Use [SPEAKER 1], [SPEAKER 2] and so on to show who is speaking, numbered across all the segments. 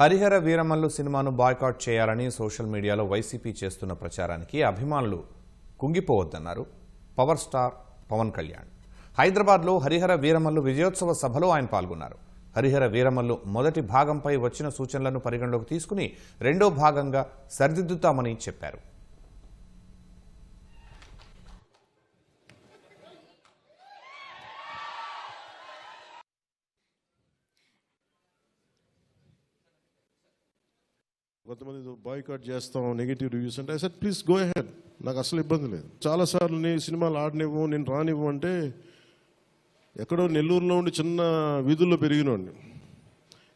[SPEAKER 1] హరిహర వీరమల్లు సినిమాను బాయ్కాట్ చేయాలని సోషల్ మీడియాలో వైసీపీ చేస్తున్న ప్రచారానికి అభిమానులు కుంగిపోవద్దన్నారు. Power star Pawan Kalyan. హైదరాబాద్లో హరిహర వీరమల్లు విజయోత్సవ సభలో ఆయన పాల్గొన్నారు. హరిహర వీరమల్లు మొదటి భాగంపై వచ్చిన సూచనలను పరిగణలోకి తీసుకుని రెండో భాగంగా సరిదిద్దుతామని చెప్పారు.
[SPEAKER 2] కొంతమంది బాయ్కాట్ చేస్తాం నెగిటివ్ రివ్యూస్ అంటే సార్ ప్లీజ్ గో హెడ్ నాకు అసలు ఇబ్బంది లేదు. చాలాసార్లు నీ సినిమాలు ఆడనివ్వు నేను రానివ్వు అంటే ఎక్కడో నెల్లూరులో ఉండి చిన్న వీధుల్లో పెరిగినోడిని.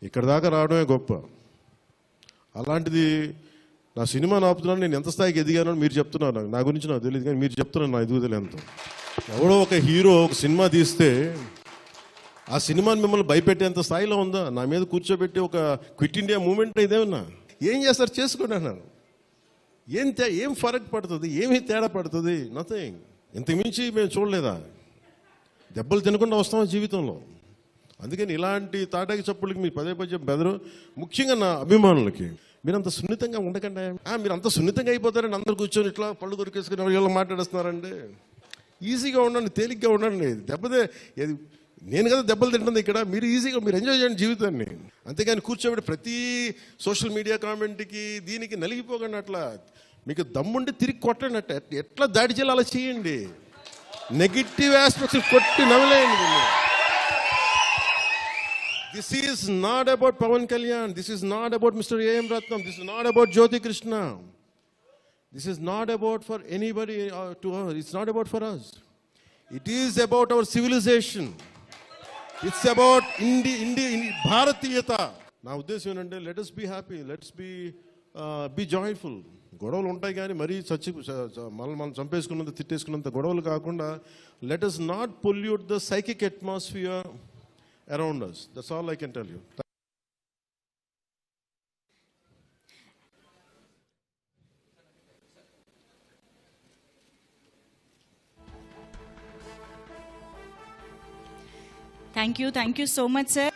[SPEAKER 2] ఇక్కడ దాకా రావడమే గొప్ప. అలాంటిది నా సినిమా ఆపుతున్నాను నేను ఎంత స్థాయికి ఎదిగానో మీరు చెప్తున్నారు నాకు. నా గురించి నాకు తెలియదు కానీ మీరు చెప్తున్నారు నా ఎదుగుదల ఎంత. ఎవడో ఒక హీరో ఒక సినిమా తీస్తే ఆ సినిమాని మిమ్మల్ని భయపెట్టేంత స్థాయిలో ఉందా? నా మీద కూర్చోబెట్టి ఒక క్విట్ ఇండియా మూమెంట్ ఇదేమన్నా ఏం చేస్తారు? చేసుకోండి అన్నాను ఏం తే ఏం ఫరక్ పడుతుంది? ఏమి తేడా పడుతుంది? నథింగ్ ఇంతకుమించి మేము చూడలేదా? దెబ్బలు తినకుండా వస్తాం జీవితంలో? అందుకని ఇలాంటి తాటాకి చప్పులకి మీరు పదే పదే బెదరు. ముఖ్యంగా నా అభిమానులకి. మీరు అంత సున్నితంగా ఉండకండి. మీరు అంత సున్నితంగా అయిపోతారని అందరు కూర్చొని ఇట్లా పళ్ళు దొరికేసుకుని వీళ్ళు మాట్లాడేస్తున్నారండి? ఈజీగా ఉండండి తేలిగ్గా ఉండండి. దెబ్బతే ఏది నేను కదా దెబ్బలు తింటుంది ఇక్కడ. మీరు ఈజీగా మీరు ఎంజాయ్ చేయండి జీవితాన్ని. అంతేగాని కూర్చోబెట్టి ప్రతి సోషల్ మీడియా కామెంట్కి దీనికి నలిగిపోకండి అట్లా. మీకు దమ్ముండి తిరిగి కొట్టండి అట్ట. ఎట్లా దాడి చేయాలి అలా చేయండి. నెగిటివ్ ఆస్పెక్ట్స్ కొట్టి నవలేయండి this is not about Pawan Kalyan this is not about mister AM Ratnam this is not about Jyothi Krishna this is not about for anybody to it's not about for us it is about our civilization it's about ఇండి ఇండి భారతీయత నా ఉద్దేశం ఏంటంటే let us be happy let's be be joyful గొడవలు ఉంటాయి కానీ మరీ చచ్చి చ- మనం మనం చంపేసుకున్నంత తిట్టేసుకున్నంత గొడవలు కాకుండా let us not pollute the psychic atmosphere around us that's all I can tell you
[SPEAKER 3] Thank you. Thank you so much, sir.